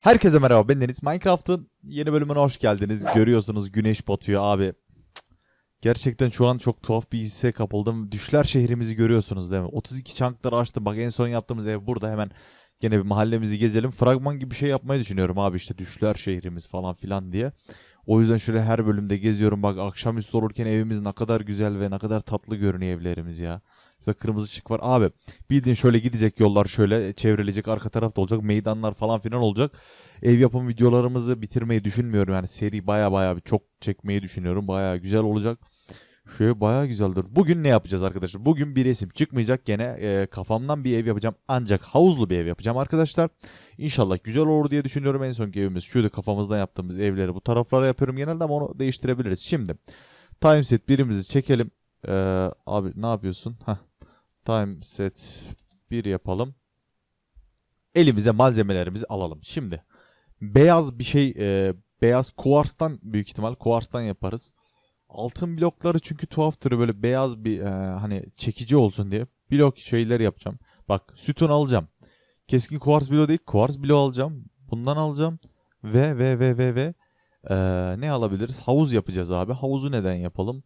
Herkese merhaba ben Deniz. Minecraft'ın yeni bölümüne hoş geldiniz. Görüyorsunuz güneş batıyor abi. Gerçekten şu an çok tuhaf bir hisse kapıldım. Düşler şehrimizi görüyorsunuz değil mi? 32 çankları açtım. Bak en son yaptığımız ev burada hemen gene bir mahallemizi gezelim. Fragman gibi bir şey yapmayı düşünüyorum abi işte düşler şehrimiz falan filan diye. O yüzden şöyle her bölümde geziyorum. Bak akşamüstü olurken evimiz ne kadar güzel ve ne kadar tatlı görünüyor evlerimiz ya. Şurada kırmızı ışık var. Abi bildiğin şöyle gidecek yollar şöyle çevrilecek arka tarafta olacak. Meydanlar falan filan olacak. Ev yapım videolarımızı bitirmeyi düşünmüyorum. Yani seri baya baya bir çok çekmeyi düşünüyorum. Baya güzel olacak. Şöyle baya güzeldir. Bugün ne yapacağız arkadaşlar? Bugün bir resim çıkmayacak. Gene e, kafamdan bir ev yapacağım. Ancak havuzlu bir ev yapacağım arkadaşlar. İnşallah güzel olur diye düşünüyorum. En sonki evimiz şuydu kafamızdan yaptığımız evleri bu taraflara yapıyorum genelde ama onu değiştirebiliriz. Şimdi timeset birimizi çekelim. Ee, abi ne yapıyorsun? Heh. Timeset 1 yapalım. Elimize malzemelerimizi alalım. Şimdi beyaz bir şey e, beyaz kuvarstan büyük ihtimal kuvarstan yaparız. Altın blokları çünkü tuhaf türü böyle beyaz bir e, hani çekici olsun diye blok şeyleri yapacağım. Bak sütun alacağım. Keskin kuvars bloğu değil kuvars bloğu alacağım. Bundan alacağım. Ve ve ve ve ve e, ne alabiliriz? Havuz yapacağız abi. Havuzu neden yapalım?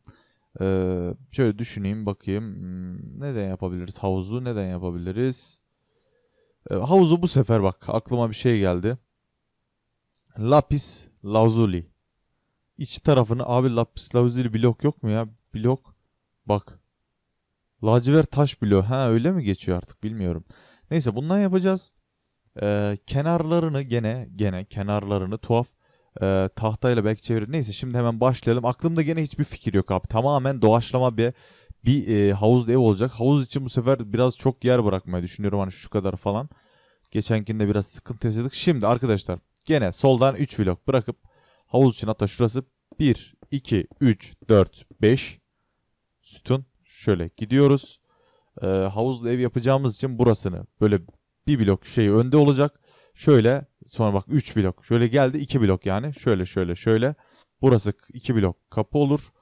Ee, şöyle düşüneyim bakayım. Hmm, neden yapabiliriz havuzu? Neden yapabiliriz? Ee, havuzu bu sefer bak aklıma bir şey geldi. Lapis lazuli. İç tarafını abi lapis lazuli blok yok mu ya? Blok. Bak. Lacivert taş bloğu. Ha öyle mi geçiyor artık bilmiyorum. Neyse bundan yapacağız. Ee, kenarlarını gene gene kenarlarını tuhaf e, tahtayla belki çevirir. Neyse şimdi hemen başlayalım. Aklımda gene hiçbir fikir yok abi. Tamamen doğaçlama bir bir e, havuzlu ev olacak. Havuz için bu sefer biraz çok yer bırakmayı düşünüyorum. Hani şu kadar falan. Geçenkinde biraz sıkıntı yaşadık. Şimdi arkadaşlar gene soldan 3 blok bırakıp havuz için hatta şurası 1, 2, 3, 4, 5 sütun. Şöyle gidiyoruz. E, havuzlu ev yapacağımız için burasını böyle bir blok şey önde olacak. Şöyle sonra bak 3 blok. Şöyle geldi 2 blok yani. Şöyle şöyle şöyle. Burası 2 blok kapı olur.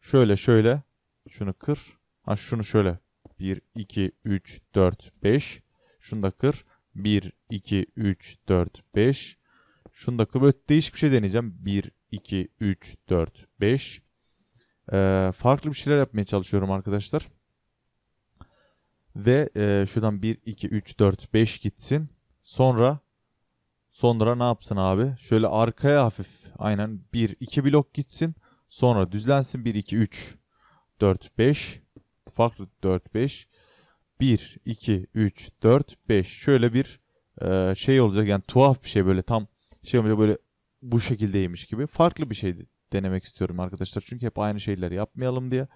Şöyle şöyle. Şunu kır. Ha şunu şöyle. 1, 2, 3, 4, 5. Şunu da kır. 1, 2, 3, 4, 5. Şunu da kır. Böyle değişik bir şey deneyeceğim. 1, 2, 3, 4, 5. Ee, farklı bir şeyler yapmaya çalışıyorum arkadaşlar. Ve e, şuradan 1, 2, 3, 4, 5 gitsin. Sonra sonra ne yapsın abi? Şöyle arkaya hafif aynen 1 2 blok gitsin. Sonra düzlensin 1 2 3 4 5 farklı 4 5 1 2 3 4 5 şöyle bir e, şey olacak yani tuhaf bir şey böyle tam şey olacak böyle bu şekildeymiş gibi farklı bir şey denemek istiyorum arkadaşlar. Çünkü hep aynı şeyleri yapmayalım diye.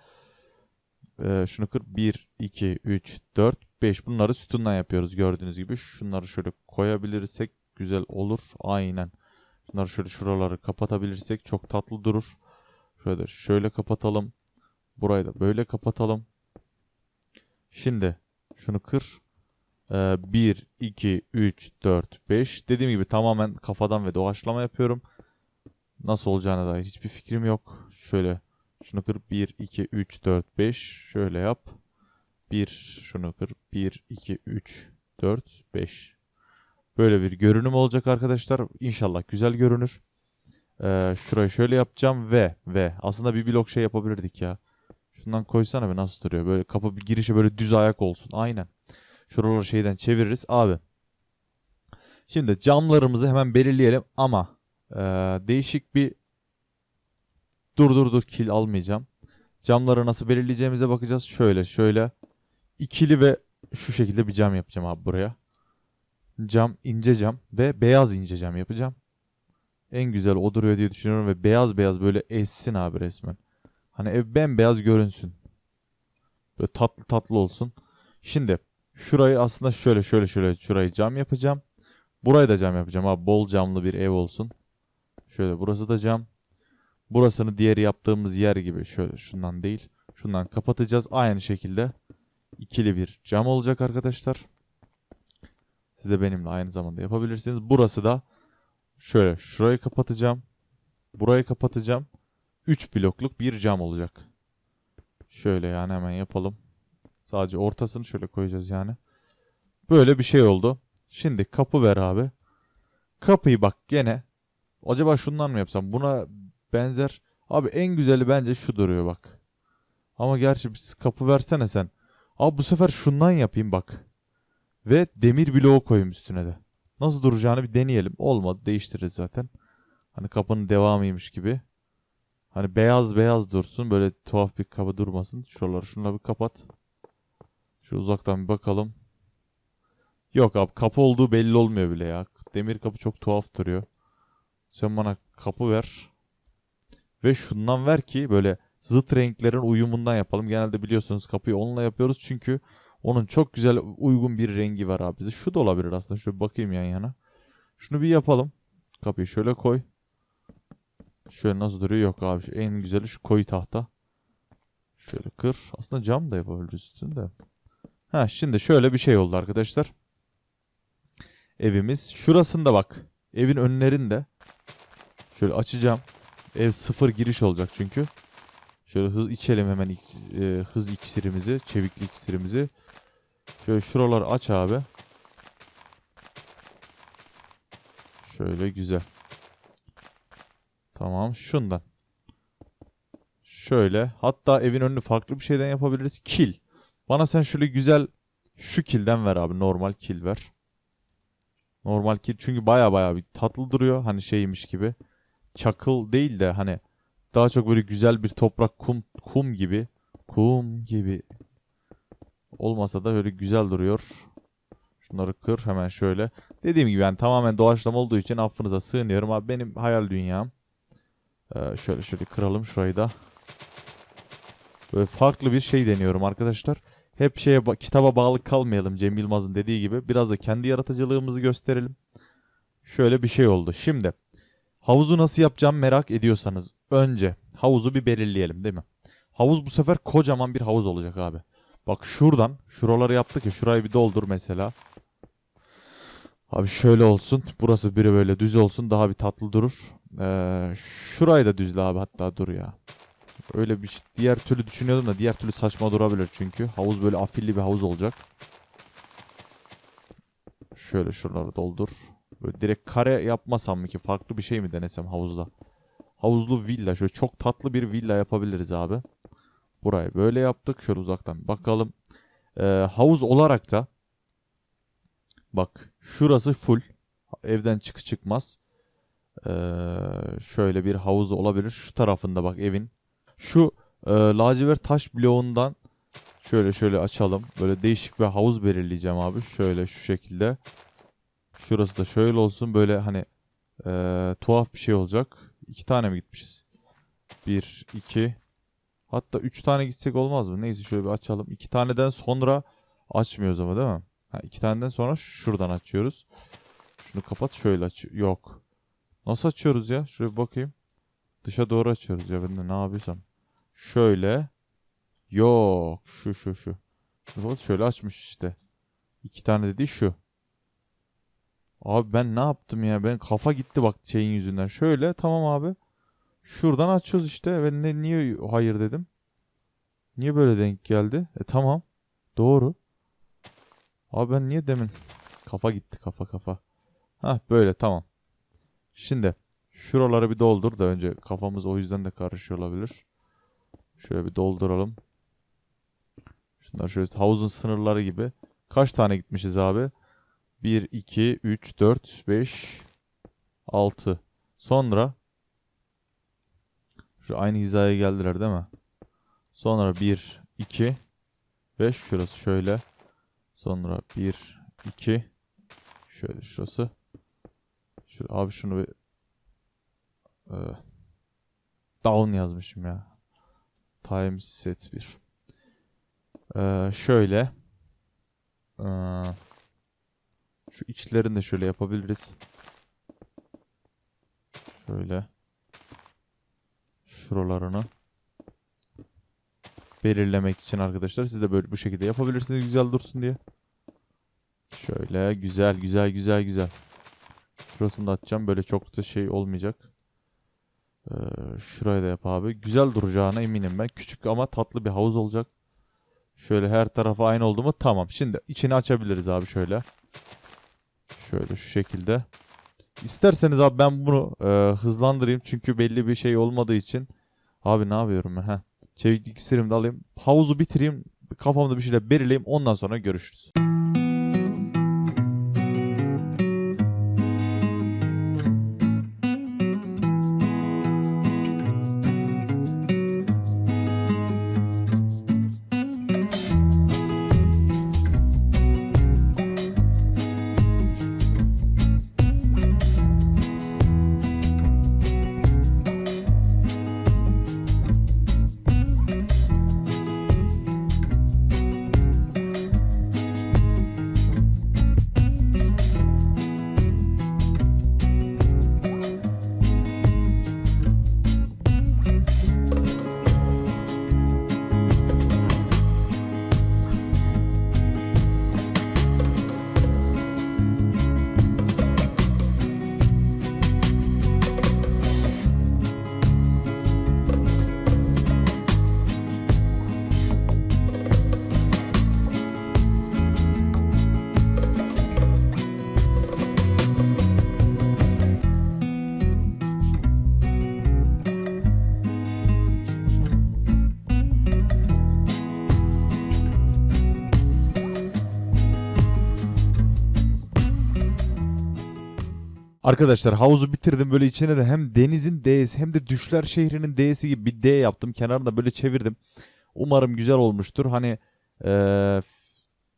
E, şunu kır 1 2 3 4 5 bunları sütundan yapıyoruz gördüğünüz gibi. Şunları şöyle koyabilirsek güzel olur. Aynen. Bunları şöyle şuraları kapatabilirsek çok tatlı durur. Şöyle şöyle kapatalım. Burayı da böyle kapatalım. Şimdi şunu kır. Ee, 1, 2, 3, 4, 5. Dediğim gibi tamamen kafadan ve doğaçlama yapıyorum. Nasıl olacağına dair hiçbir fikrim yok. Şöyle şunu kır. 1, 2, 3, 4, 5. Şöyle yap. 1 şunu kır. 1, 2, 3, 4, 5. Böyle bir görünüm olacak arkadaşlar. İnşallah güzel görünür. Ee, şurayı şöyle yapacağım ve ve aslında bir blok şey yapabilirdik ya. Şundan koysana be nasıl duruyor. Böyle kapı bir girişe böyle düz ayak olsun. Aynen. Şuraları şeyden çeviririz. Abi. Şimdi camlarımızı hemen belirleyelim ama e, değişik bir dur dur dur kil almayacağım. Camları nasıl belirleyeceğimize bakacağız. Şöyle şöyle ikili ve şu şekilde bir cam yapacağım abi buraya cam, ince cam ve beyaz ince cam yapacağım. En güzel o duruyor diye düşünüyorum ve beyaz beyaz böyle essin abi resmen. Hani ev bembeyaz görünsün. Böyle tatlı tatlı olsun. Şimdi şurayı aslında şöyle şöyle şöyle şurayı cam yapacağım. Burayı da cam yapacağım abi. Bol camlı bir ev olsun. Şöyle burası da cam. Burasını diğer yaptığımız yer gibi şöyle şundan değil. Şundan kapatacağız. Aynı şekilde ikili bir cam olacak arkadaşlar. Siz de benimle aynı zamanda yapabilirsiniz. Burası da şöyle şurayı kapatacağım. Burayı kapatacağım. 3 blokluk bir cam olacak. Şöyle yani hemen yapalım. Sadece ortasını şöyle koyacağız yani. Böyle bir şey oldu. Şimdi kapı ver abi. kapıyı bak gene. Acaba şundan mı yapsam? Buna benzer. Abi en güzeli bence şu duruyor bak. Ama gerçi kapı versene sen. Abi bu sefer şundan yapayım bak. Ve demir bloğu koyayım üstüne de. Nasıl duracağını bir deneyelim. Olmadı değiştiririz zaten. Hani kapının devamıymış gibi. Hani beyaz beyaz dursun. Böyle tuhaf bir kapı durmasın. Şuraları şunları bir kapat. Şu uzaktan bir bakalım. Yok abi kapı olduğu belli olmuyor bile ya. Demir kapı çok tuhaf duruyor. Sen bana kapı ver. Ve şundan ver ki böyle zıt renklerin uyumundan yapalım. Genelde biliyorsunuz kapıyı onunla yapıyoruz. Çünkü onun çok güzel uygun bir rengi var abi. Şu da olabilir aslında. Şöyle bakayım yan yana. Şunu bir yapalım. Kapıyı şöyle koy. Şöyle nasıl duruyor? Yok abi. En güzeli şu koyu tahta. Şöyle kır. Aslında cam da yapabiliriz üstünde. Ha şimdi şöyle bir şey oldu arkadaşlar. Evimiz. Şurasında bak. Evin önlerinde. Şöyle açacağım. Ev sıfır giriş olacak çünkü. Şöyle hız içelim hemen e, hız iksirimizi, çeviklik iksirimizi. Şöyle şuraları aç abi. Şöyle güzel. Tamam şundan. Şöyle. Hatta evin önünü farklı bir şeyden yapabiliriz. Kil. Bana sen şöyle güzel şu kilden ver abi. Normal kil ver. Normal kil çünkü baya baya bir tatlı duruyor. Hani şeymiş gibi. Çakıl değil de hani daha çok böyle güzel bir toprak kum kum gibi. Kum gibi. Olmasa da böyle güzel duruyor. Şunları kır hemen şöyle. Dediğim gibi yani tamamen doğaçlama olduğu için affınıza sığınıyorum. Abi benim hayal dünyam. Ee, şöyle şöyle kıralım şurayı da. Böyle farklı bir şey deniyorum arkadaşlar. Hep şeye ba- kitaba bağlı kalmayalım Cem Yılmaz'ın dediği gibi. Biraz da kendi yaratıcılığımızı gösterelim. Şöyle bir şey oldu. Şimdi havuzu nasıl yapacağım merak ediyorsanız önce havuzu bir belirleyelim değil mi? Havuz bu sefer kocaman bir havuz olacak abi. Bak şuradan şuraları yaptık ya şurayı bir doldur mesela. Abi şöyle olsun. Burası biri böyle düz olsun daha bir tatlı durur. Ee, şurayı da düzle abi hatta dur ya. Öyle bir şey- diğer türlü düşünüyordum da diğer türlü saçma durabilir çünkü. Havuz böyle afilli bir havuz olacak. Şöyle şuraları doldur. Böyle direkt kare yapmasam mı ki farklı bir şey mi denesem havuzda? Havuzlu villa şöyle çok tatlı bir villa yapabiliriz abi. Burayı böyle yaptık. Şöyle uzaktan bakalım. Ee, havuz olarak da bak şurası full. Evden çıkı çıkmaz. Ee, şöyle bir havuz olabilir. Şu tarafında bak evin. Şu e, lacivert taş bloğundan şöyle şöyle açalım. Böyle değişik bir havuz belirleyeceğim abi. Şöyle şu şekilde. Şurası da şöyle olsun. Böyle hani e, tuhaf bir şey olacak. İki tane mi gitmişiz? Bir, iki. Hatta üç tane gitsek olmaz mı? Neyse şöyle bir açalım. İki taneden sonra açmıyoruz ama değil mi? Ha, iki taneden sonra şuradan açıyoruz. Şunu kapat şöyle aç. Yok. Nasıl açıyoruz ya? Şuraya bir bakayım. Dışa doğru açıyoruz ya ben de ne yapıyorsam. Şöyle. Yok. Şu şu şu. Şöyle açmış işte. İki tane dediği şu. Abi ben ne yaptım ya? Ben kafa gitti bak şeyin yüzünden. Şöyle tamam abi. Şuradan açıyoruz işte. Ben ne, niye hayır dedim? Niye böyle denk geldi? E tamam. Doğru. Abi ben niye demin kafa gitti kafa kafa. Hah böyle tamam. Şimdi şuraları bir doldur da önce kafamız o yüzden de karışıyor olabilir. Şöyle bir dolduralım. Şunlar şöyle havuzun sınırları gibi. Kaç tane gitmişiz abi? 1, 2, 3, 4, 5, 6. Sonra şu aynı hizaya geldiler değil mi? Sonra 1, 2, 5 şurası şöyle. Sonra 1, 2, şöyle şurası. Şöyle, abi şunu bir e, down yazmışım ya. Time set 1. E, şöyle. E, şu içlerini de şöyle yapabiliriz. Şöyle. Şuralarını belirlemek için arkadaşlar siz de böyle bu şekilde yapabilirsiniz güzel dursun diye. Şöyle güzel güzel güzel güzel. Şurasını da açacağım böyle çok da şey olmayacak. Ee, şurayı da yap abi. Güzel duracağına eminim ben. Küçük ama tatlı bir havuz olacak. Şöyle her tarafa aynı oldu mu? Tamam. Şimdi içini açabiliriz abi şöyle. Şöyle şu şekilde. İsterseniz abi ben bunu e, hızlandırayım çünkü belli bir şey olmadığı için. Abi ne yapıyorum ben? Heh. Çeviklik isterim de alayım. Havuzu bitireyim. Kafamda bir şeyler belirleyeyim. Ondan sonra görüşürüz. Arkadaşlar havuzu bitirdim böyle içine de hem denizin D'si hem de düşler şehrinin D'si gibi bir D yaptım. Kenarında böyle çevirdim. Umarım güzel olmuştur. Hani eee,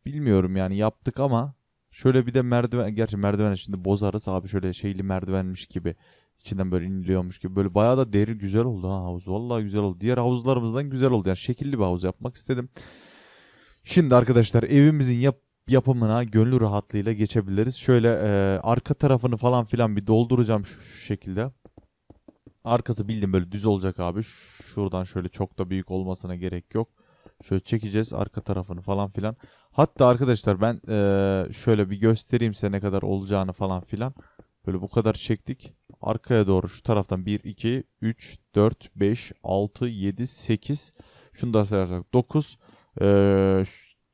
bilmiyorum yani yaptık ama şöyle bir de merdiven gerçi merdiven şimdi bozarız abi şöyle şeyli merdivenmiş gibi içinden böyle iniliyormuş gibi böyle bayağı da derin güzel oldu ha havuz. Vallahi güzel oldu. Diğer havuzlarımızdan güzel oldu. Yani şekilli bir havuz yapmak istedim. Şimdi arkadaşlar evimizin yap yapımına gönül rahatlığıyla geçebiliriz. Şöyle e, arka tarafını falan filan bir dolduracağım şu, şu şekilde. Arkası bildiğim böyle düz olacak abi. Şuradan şöyle çok da büyük olmasına gerek yok. Şöyle çekeceğiz arka tarafını falan filan. Hatta arkadaşlar ben e, şöyle bir göstereyim size ne kadar olacağını falan filan. Böyle bu kadar çektik. Arkaya doğru şu taraftan 1, 2, 3, 4, 5, 6, 7, 8. Şunu da sayarsak 9. Ee,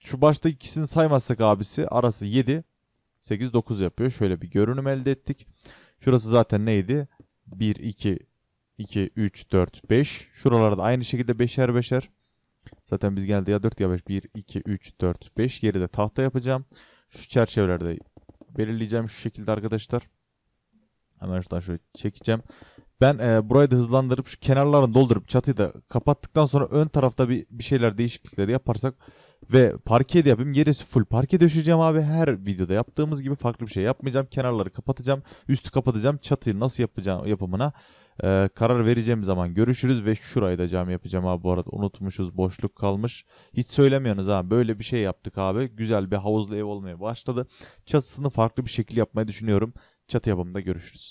şu başta ikisini saymazsak abisi arası 7. 8, 9 yapıyor. Şöyle bir görünüm elde ettik. Şurası zaten neydi? 1, 2, 2, 3, 4, 5. Şuralarda aynı şekilde beşer beşer. Zaten biz geldi ya 4 ya 5. 1, 2, 3, 4, 5. Yeri de tahta yapacağım. Şu çerçevelerde belirleyeceğim şu şekilde arkadaşlar. Hemen şuradan şöyle çekeceğim. Ben e, burayı da hızlandırıp şu kenarlarını doldurup çatıyı da kapattıktan sonra ön tarafta bir, bir şeyler değişiklikleri yaparsak ve parke de yapayım. Gerisi full parke döşeceğim abi. Her videoda yaptığımız gibi farklı bir şey yapmayacağım. Kenarları kapatacağım. Üstü kapatacağım. Çatıyı nasıl yapacağım yapımına e, karar vereceğim zaman görüşürüz ve şurayı da cam yapacağım abi bu arada. Unutmuşuz boşluk kalmış. Hiç söylemiyorsunuz ha. Böyle bir şey yaptık abi. Güzel bir havuzlu ev olmaya başladı. Çatısını farklı bir şekil yapmayı düşünüyorum. Çatı yapımında görüşürüz.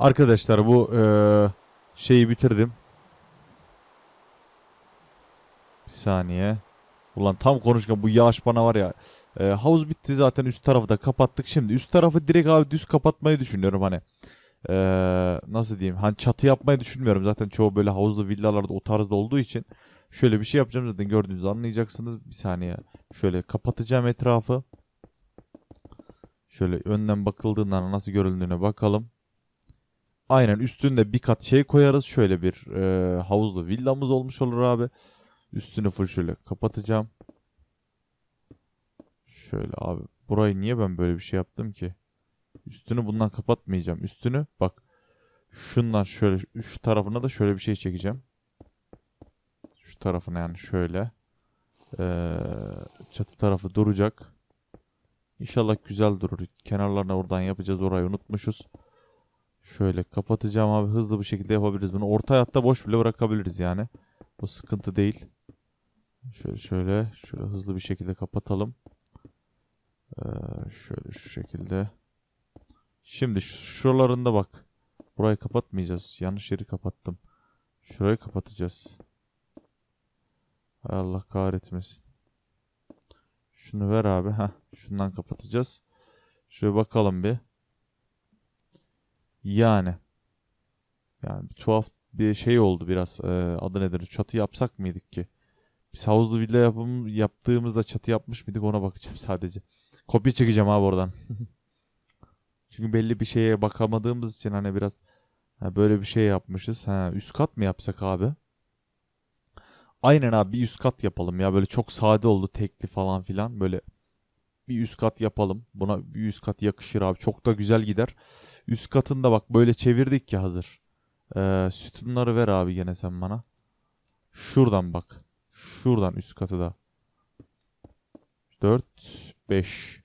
Arkadaşlar bu eee, şeyi bitirdim. Bir saniye. Ulan tam konuşurken bu yağış bana var ya. Eee, havuz bitti zaten üst tarafı da kapattık. Şimdi üst tarafı direkt abi düz kapatmayı düşünüyorum hani. Eee, nasıl diyeyim? Hani çatı yapmayı düşünmüyorum. Zaten çoğu böyle havuzlu villalarda o tarzda olduğu için. Şöyle bir şey yapacağım zaten gördüğünüzü anlayacaksınız. Bir saniye. Şöyle kapatacağım etrafı. Şöyle önden bakıldığından nasıl görüldüğüne bakalım. Aynen üstünde bir kat şey koyarız. Şöyle bir e, havuzlu villamız olmuş olur abi. Üstünü full şöyle kapatacağım. Şöyle abi. Burayı niye ben böyle bir şey yaptım ki? Üstünü bundan kapatmayacağım. Üstünü bak. Şundan şöyle şu tarafına da şöyle bir şey çekeceğim. Şu tarafına yani şöyle. Ee, çatı tarafı duracak. İnşallah güzel durur. Kenarlarına oradan yapacağız. Orayı unutmuşuz. Şöyle kapatacağım abi. Hızlı bir şekilde yapabiliriz bunu. Orta hayatta boş bile bırakabiliriz yani. Bu sıkıntı değil. Şöyle şöyle. Şöyle hızlı bir şekilde kapatalım. Ee, şöyle şu şekilde. Şimdi şu- şuralarında bak. Burayı kapatmayacağız. Yanlış yeri kapattım. Şurayı kapatacağız. Hay Allah kahretmesin. Şunu ver abi. Heh, şundan kapatacağız. Şöyle bakalım bir. Yani. Yani bir tuhaf bir şey oldu biraz. Ee, adı nedir? Çatı yapsak mıydık ki? Biz havuzlu villa yapım yaptığımızda çatı yapmış mıydık ona bakacağım sadece. Kopya çekeceğim abi oradan. Çünkü belli bir şeye bakamadığımız için hani biraz ha, böyle bir şey yapmışız. Ha, üst kat mı yapsak abi? Aynen abi bir üst kat yapalım ya. Böyle çok sade oldu tekli falan filan. Böyle bir üst kat yapalım. Buna bir üst kat yakışır abi. Çok da güzel gider. Üst katında bak böyle çevirdik ki hazır. Ee, sütunları ver abi gene sen bana. Şuradan bak. Şuradan üst katı da. 4, 5.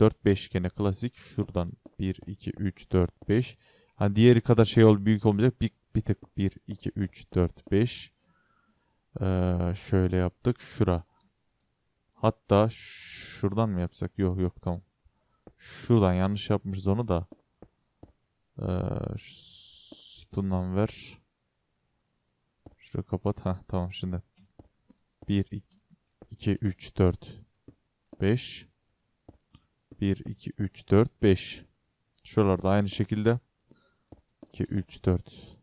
4, 5 gene klasik. Şuradan 1, 2, 3, 4, 5. Hani diğeri kadar şey ol büyük olmayacak. Bir, bir tık 1, 2, 3, 4, 5. Ee, şöyle yaptık. Şura. Hatta şuradan mı yapsak? Yok yok tamam. Şuradan yanlış yapmışız onu da. Ee, ver. Şurayı kapat. Ha tamam şimdi. 1, 2, 3, 4, 5. 1, 2, 3, 4, 5. Şuralarda aynı şekilde. 2, 3, 4,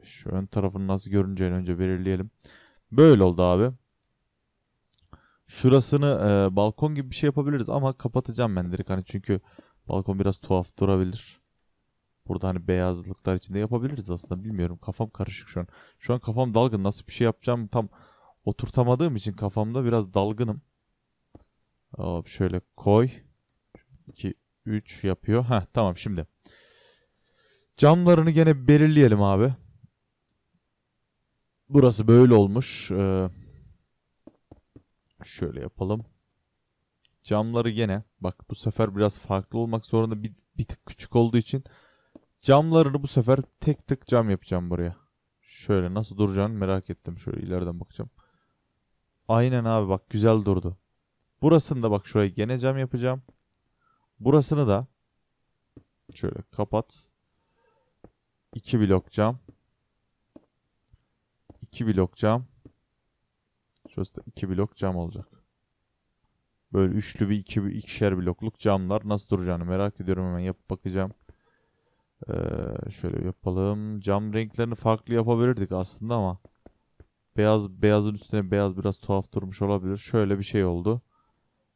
5. Şu ön tarafını nasıl görüneceğini önce belirleyelim. Böyle oldu abi. Şurasını e, balkon gibi bir şey yapabiliriz ama kapatacağım ben direkt hani çünkü balkon biraz tuhaf durabilir. Burada hani beyazlıklar içinde yapabiliriz aslında bilmiyorum. Kafam karışık şu an. Şu an kafam dalgın. Nasıl bir şey yapacağım tam oturtamadığım için kafamda biraz dalgınım. Hop şöyle koy. 2 3 yapıyor. Heh tamam şimdi. Camlarını gene belirleyelim abi. Burası böyle olmuş. Ee, şöyle yapalım. Camları gene bak bu sefer biraz farklı olmak zorunda bir, bir tık küçük olduğu için camlarını bu sefer tek tık cam yapacağım buraya. Şöyle nasıl duracağını merak ettim. Şöyle ileriden bakacağım. Aynen abi bak güzel durdu. Burasını da bak şuraya gene cam yapacağım. Burasını da şöyle kapat. 2 blok cam. 2 blok cam. Şurası da 2 blok cam olacak. Böyle üçlü bir iki, ikişer blokluk camlar nasıl duracağını merak ediyorum hemen yapıp bakacağım. Ee, şöyle yapalım. Cam renklerini farklı yapabilirdik aslında ama beyaz beyazın üstüne beyaz biraz tuhaf durmuş olabilir. Şöyle bir şey oldu.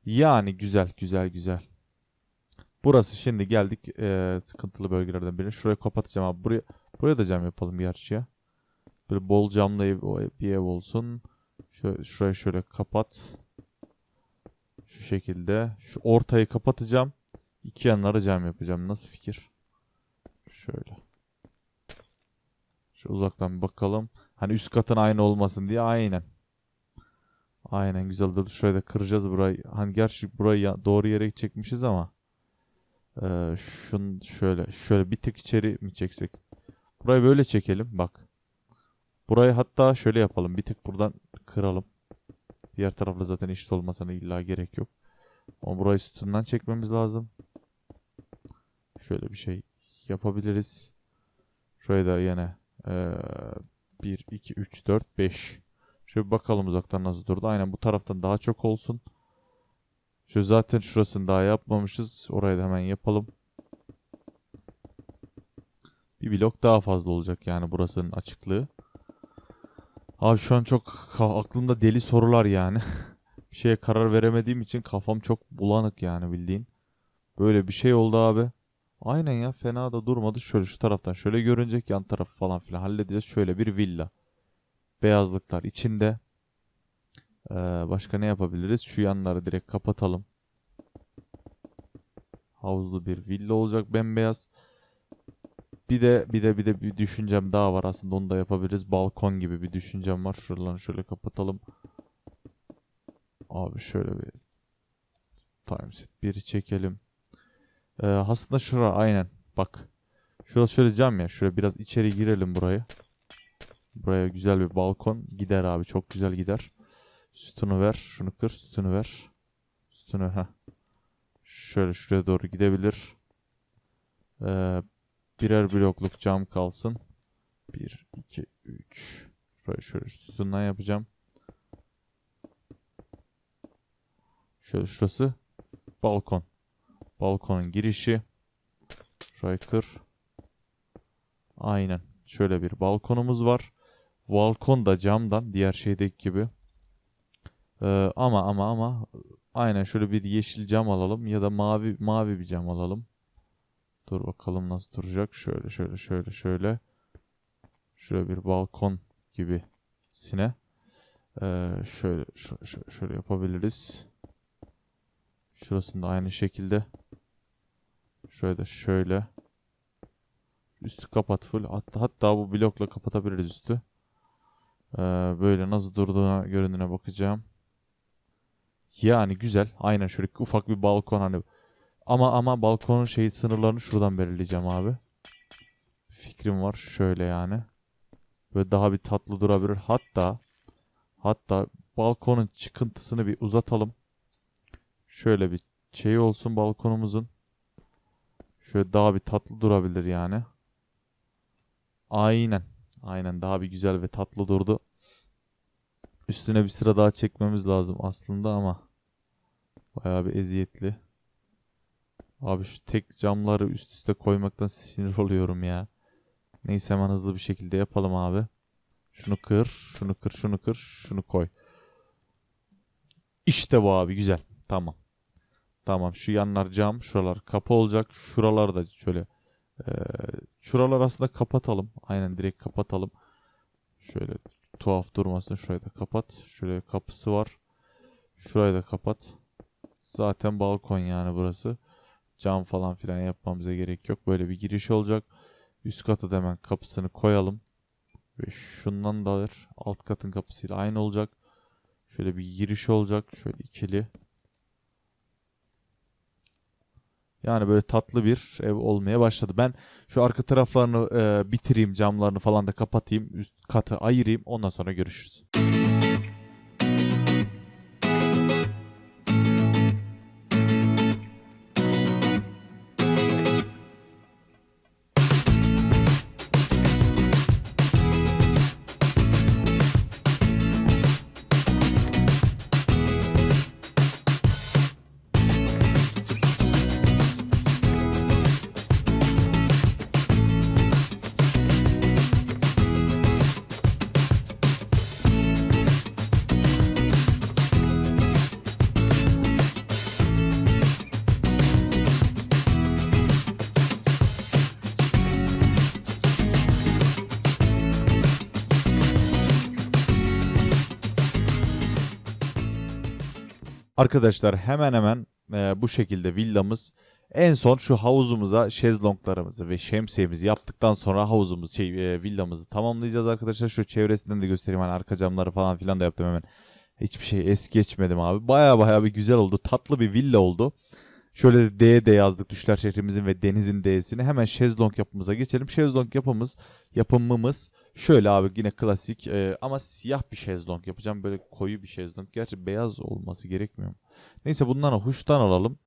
Yani güzel güzel güzel. Burası şimdi geldik ee, sıkıntılı bölgelerden biri. Şurayı kapatacağım abi. Buraya buraya da cam yapalım gerçi ya. Böyle bol camlı ev, bir ev olsun. Şöyle, şurayı şöyle kapat. Şu şekilde. Şu ortayı kapatacağım. İki yanları cam yapacağım. Nasıl fikir? Şöyle. Şu uzaktan bir bakalım. Hani üst katın aynı olmasın diye. Aynen. Aynen güzel durdu. Şurayı da kıracağız burayı. Hani gerçi burayı doğru yere çekmişiz ama. Ee, şun şöyle şöyle bir tık içeri mi çeksek? Burayı böyle çekelim. Bak. Burayı hatta şöyle yapalım. Bir tık buradan kıralım. Diğer tarafla zaten eşit olmasına illa gerek yok. Ama burayı sütundan çekmemiz lazım. Şöyle bir şey yapabiliriz. Şurayı da yine eee 1, 2, 3, 4, 5. Şöyle bakalım uzaktan nasıl durdu. Aynen bu taraftan daha çok olsun. Şu zaten şurasını daha yapmamışız. Orayı da hemen yapalım. Bir blok daha fazla olacak yani burasının açıklığı. Abi şu an çok aklımda deli sorular yani. bir şeye karar veremediğim için kafam çok bulanık yani bildiğin. Böyle bir şey oldu abi. Aynen ya fena da durmadı. Şöyle şu taraftan şöyle görünecek yan tarafı falan filan halledeceğiz. Şöyle bir villa. Beyazlıklar içinde. Ee, başka ne yapabiliriz? Şu yanları direkt kapatalım. Havuzlu bir villa olacak bembeyaz. Bir de bir de bir de bir düşüncem daha var aslında onu da yapabiliriz. Balkon gibi bir düşüncem var. Şuralarını şöyle kapatalım. Abi şöyle bir timeset 1'i çekelim. Ee, aslında şura aynen. Bak. Şurası şöyle cam ya. Şöyle biraz içeri girelim burayı. Buraya güzel bir balkon. Gider abi. Çok güzel gider. Sütunu ver. Şunu kır. Sütunu ver. Sütunu ha. Şöyle şuraya doğru gidebilir. Ee, birer blokluk cam kalsın. 1, 2, 3. Şurayı şöyle sütundan yapacağım. Şöyle şurası balkon. Balkonun girişi. Şurayı. Aynen. Şöyle bir balkonumuz var. Balkon da camdan diğer şeydeki gibi. Ee, ama ama ama aynen şöyle bir yeşil cam alalım ya da mavi mavi bir cam alalım. Dur bakalım nasıl duracak. Şöyle şöyle şöyle şöyle. Şöyle bir balkon gibi sine. Ee, şöyle şöyle şöyle yapabiliriz. Şurasını da aynı şekilde. Şöyle şöyle. Üstü kapat full. Hatta, hatta bu blokla kapatabiliriz üstü. Ee, böyle nasıl durduğuna göründüğüne bakacağım. Yani güzel. Aynen şöyle ufak bir balkon hani. Ama ama balkonun şey sınırlarını şuradan belirleyeceğim abi. Fikrim var şöyle yani. Böyle daha bir tatlı durabilir. Hatta hatta balkonun çıkıntısını bir uzatalım. Şöyle bir şey olsun balkonumuzun. Şöyle daha bir tatlı durabilir yani. Aynen. Aynen daha bir güzel ve tatlı durdu. Üstüne bir sıra daha çekmemiz lazım aslında ama bayağı bir eziyetli. Abi şu tek camları üst üste koymaktan sinir oluyorum ya. Neyse hemen hızlı bir şekilde yapalım abi. Şunu kır, şunu kır, şunu kır, şunu koy. İşte bu abi güzel. Tamam. Tamam şu yanlar cam, şuralar kapı olacak. Şuralar da şöyle eee şuralar aslında kapatalım. Aynen direkt kapatalım. Şöyle tuhaf durmasın. Şurayı da kapat. Şuraya kapısı var. Şurayı da kapat. Zaten balkon yani burası. Cam falan filan yapmamıza gerek yok. Böyle bir giriş olacak. Üst kata da hemen kapısını koyalım. Ve şundan da alır. Alt katın kapısıyla aynı olacak. Şöyle bir giriş olacak. Şöyle ikili. Yani böyle tatlı bir ev olmaya başladı. Ben şu arka taraflarını e, bitireyim, camlarını falan da kapatayım, üst katı ayırayım. Ondan sonra görüşürüz. Arkadaşlar hemen hemen e, bu şekilde villamız en son şu havuzumuza şezlonglarımızı ve şemsiyemizi yaptıktan sonra havuzumuz şey e, villamızı tamamlayacağız arkadaşlar. Şu çevresinden de göstereyim hani arka camları falan filan da yaptım hemen. Hiçbir şey es geçmedim abi. Baya baya bir güzel oldu. Tatlı bir villa oldu. Şöyle de D de yazdık düşler şehrimizin ve denizin D'sini. Hemen şezlong yapımıza geçelim. Şezlong yapımız, yapımımız şöyle abi yine klasik e, ama siyah bir şezlong yapacağım. Böyle koyu bir şezlong. Gerçi beyaz olması gerekmiyor? Neyse bundan huştan alalım.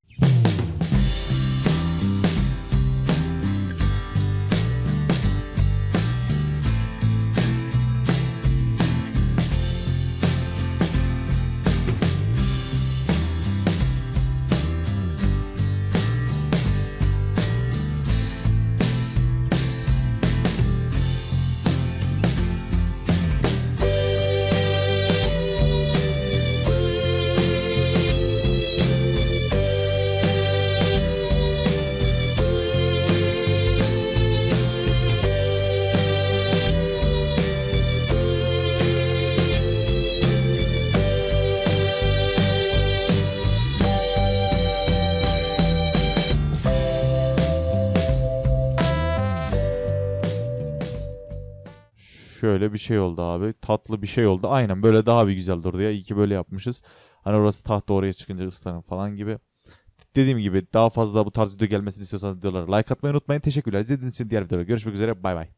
Şöyle bir şey oldu abi. Tatlı bir şey oldu. Aynen böyle daha bir güzel durdu ya. İyi ki böyle yapmışız. Hani orası tahta oraya çıkınca ıslanır falan gibi. Dediğim gibi daha fazla bu tarz video gelmesini istiyorsanız videolara like atmayı unutmayın. Teşekkürler. İzlediğiniz için diğer videoda görüşmek üzere. Bay bay.